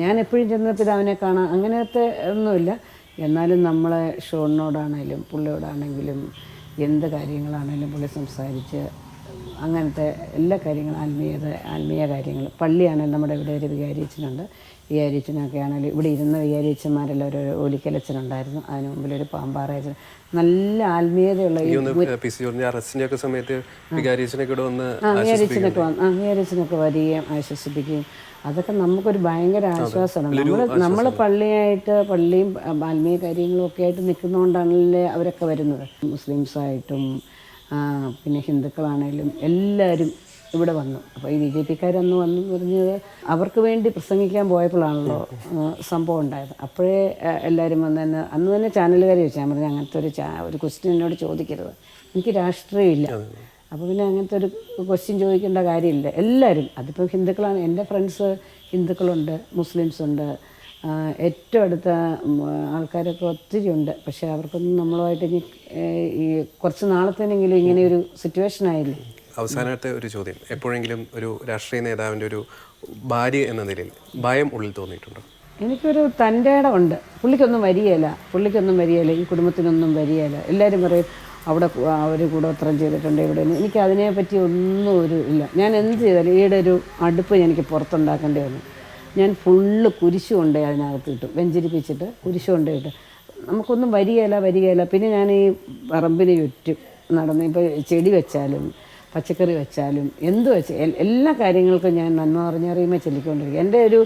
ഞാൻ എപ്പോഴും ചെന്ന് പിതാവിനെ കാണാം. അങ്ങനത്തെ ഒന്നുമില്ല. എന്നാലും നമ്മളെ ഷോണിനോടാണേലും പുള്ളിയോടാണെങ്കിലും എന്ത് കാര്യങ്ങളാണെങ്കിലും പുള്ളി സംസാരിച്ച് അങ്ങനത്തെ എല്ലാ കാര്യങ്ങളും ആത്മീയത ആത്മീയ കാര്യങ്ങൾ. പള്ളിയാണെങ്കിലും നമ്മുടെ ഇവിടെ ഒരു വികാരിയച്ഛനുണ്ട്. വികാരിയച്ഛനൊക്കെ ആണെങ്കിലും ഇവിടെ ഇരുന്ന വികാരിയച്ഛന്മാരെല്ലാം ഒരു ഒലിക്കലച്ഛനുണ്ടായിരുന്നു. അതിന് മുമ്പിൽ ഒരു പാമ്പാറയച്ചൻ. നല്ല ആത്മീയതയുള്ള അറസ്റ്റിന്റെയൊക്കെ സമയത്ത് വികാരിയച്ഛനൊക്കെ വന്ന് ആ വികാരിച്ചനൊക്കെ വന്ന് ആ വികാരിച്ചനൊക്കെ വരികയും ആശ്വസിപ്പിക്കുകയും അതൊക്കെ നമുക്കൊരു ഭയങ്കര ആശ്വാസമാണ്. നമ്മൾ നമ്മൾ പള്ളിയായിട്ട് പള്ളിയും ആത്മീയ കാര്യങ്ങളും ഒക്കെ ആയിട്ട് നിൽക്കുന്നതുകൊണ്ടാണല്ലേ അവരൊക്കെ വരുന്നത്. മുസ്ലിംസായിട്ടും ആയിട്ടും പിന്നെ ഹിന്ദുക്കളാണേലും എല്ലാവരും ഇവിടെ വന്നു. അപ്പോൾ ഈ ബി ജെ പിക്കാരന്ന് വന്നു പറഞ്ഞത് അവർക്ക് വേണ്ടി പ്രസംഗിക്കാൻ പോയപ്പോഴാണല്ലോ സംഭവം ഉണ്ടായത്. അപ്പോഴേ എല്ലാവരും വന്ന് തന്നെ അന്ന് തന്നെ ചാനലുകാർ ചോദിച്ചു. ഞാൻ പറഞ്ഞു അങ്ങനത്തെ ഒരു ഒരു ക്വസ്റ്റ്യൻ എന്നോട് ചോദിക്കരുത്. എനിക്ക് രാഷ്ട്രീയമില്ല. അപ്പോൾ പിന്നെ അങ്ങനത്തെ ഒരു ക്വസ്റ്റ്യൻ ചോദിക്കേണ്ട കാര്യമില്ല. എല്ലാവരും അതിപ്പോൾ ഹിന്ദുക്കളാണ് എന്റെ ഫ്രണ്ട്സ് ഹിന്ദുക്കളുണ്ട് മുസ്ലിംസ് ഉണ്ട്. ഏറ്റവും അടുത്ത ആൾക്കാരൊക്കെ ഒത്തിരി ഉണ്ട്. പക്ഷേ അവർക്കൊന്നും നമ്മളുമായിട്ട് ഇനി ഈ കുറച്ച് നാളത്തേനെങ്കിലും ഇങ്ങനെ ഒരു സിറ്റുവേഷൻ ആയില്ലേ? അവസാനത്തെ ഒരു ചോദ്യം. എപ്പോഴെങ്കിലും ഒരു രാഷ്ട്രീയ നേതാവിന്റെ ഒരു ഭാര്യ എന്ന നിലയിൽ ഭയം ഉള്ളിൽ തോന്നിയിട്ടുണ്ടോ? എനിക്കൊരു തന്റെ ഇടമുണ്ട് പുള്ളിക്കൊന്നും വരികയില്ല. പുള്ളിക്കൊന്നും വരികയില്ല. ഈ കുടുംബത്തിനൊന്നും വരികയില്ല. എല്ലാവരും പറയും അവിടെ അവർ കൂടോത്രം ചെയ്തിട്ടുണ്ട് ഇവിടെ എനിക്ക് അതിനെപ്പറ്റി ഒന്നും ഒരു ഇല്ല. ഞാൻ എന്ത് ചെയ്താലും ഈയുടെ ഒരു അടുപ്പ് എനിക്ക് പുറത്തുണ്ടാക്കേണ്ടി വന്നു. ഞാൻ ഫുള്ള് കുരിശ് കൊണ്ടേ അതിനകത്ത് ഇട്ടു. വെഞ്ചരിപ്പിച്ചിട്ട് കുരിശ് കൊണ്ടേ ഇട്ട്. നമുക്കൊന്നും വരികയില്ല വരികയില്ല. പിന്നെ ഞാൻ ഈ പറമ്പിന് ചുറ്റും നടന്ന് ഇപ്പോൾ ചെടി വെച്ചാലും പച്ചക്കറി വെച്ചാലും എന്ത് വെച്ച് എല്ലാ കാര്യങ്ങൾക്കും ഞാൻ നന്മ പറഞ്ഞറിയുമ്പോൾ ചെല്ലിക്കൊണ്ടിരിക്കും. എന്റെ ഒരു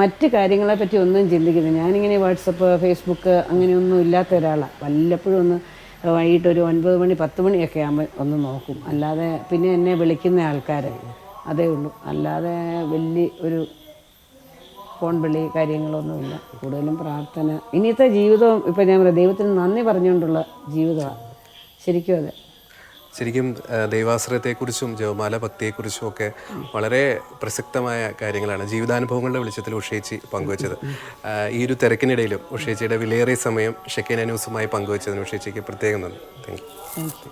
മറ്റ് കാര്യങ്ങളെപ്പറ്റി ഒന്നും ചിന്തിക്കുന്നില്ല. ഞാനിങ്ങനെ വാട്സപ്പ് ഫേസ്ബുക്ക് അങ്ങനെയൊന്നും ഇല്ലാത്ത ഒരാളാണ് വല്ലപ്പോഴും ഒന്ന് വൈകിട്ട് ഒരു ഒൻപത് മണി പത്ത് മണിയൊക്കെ ആകുമ്പോൾ ഒന്ന് നോക്കും. അല്ലാതെ പിന്നെ എന്നെ വിളിക്കുന്ന ആൾക്കാർ അതേ ഉള്ളൂ. അല്ലാതെ വലിയ ഒരു ഫോൺ വിളി കാര്യങ്ങളൊന്നുമില്ല കൂടുതലും പ്രാർത്ഥന. ഇനിയത്തെ ജീവിതവും ഇപ്പം ഞാൻ ദൈവത്തിന് നന്ദി പറഞ്ഞുകൊണ്ടുള്ള ജീവിതമാണ് ശരിക്കും അതെ. ശരിക്കും ദൈവാശ്രയത്തെക്കുറിച്ചും ജവമാല ഭക്തിയെക്കുറിച്ചും ഒക്കെ വളരെ പ്രസക്തമായ കാര്യങ്ങളാണ് ജീവിതാനുഭവങ്ങളുടെ വെളിച്ചത്തിൽ ഉഷേച്ചി പങ്കുവച്ചത്. ഈ ഒരു തിരക്കിനിടയിലും ഉഷേച്ചിയുടെ വിലയേറിയ സമയം ഷെക്കേന ന്യൂസുമായി പങ്കുവച്ചതിന് ഉഷേച്ചിക്ക് പ്രത്യേകം നന്ദി. Thank you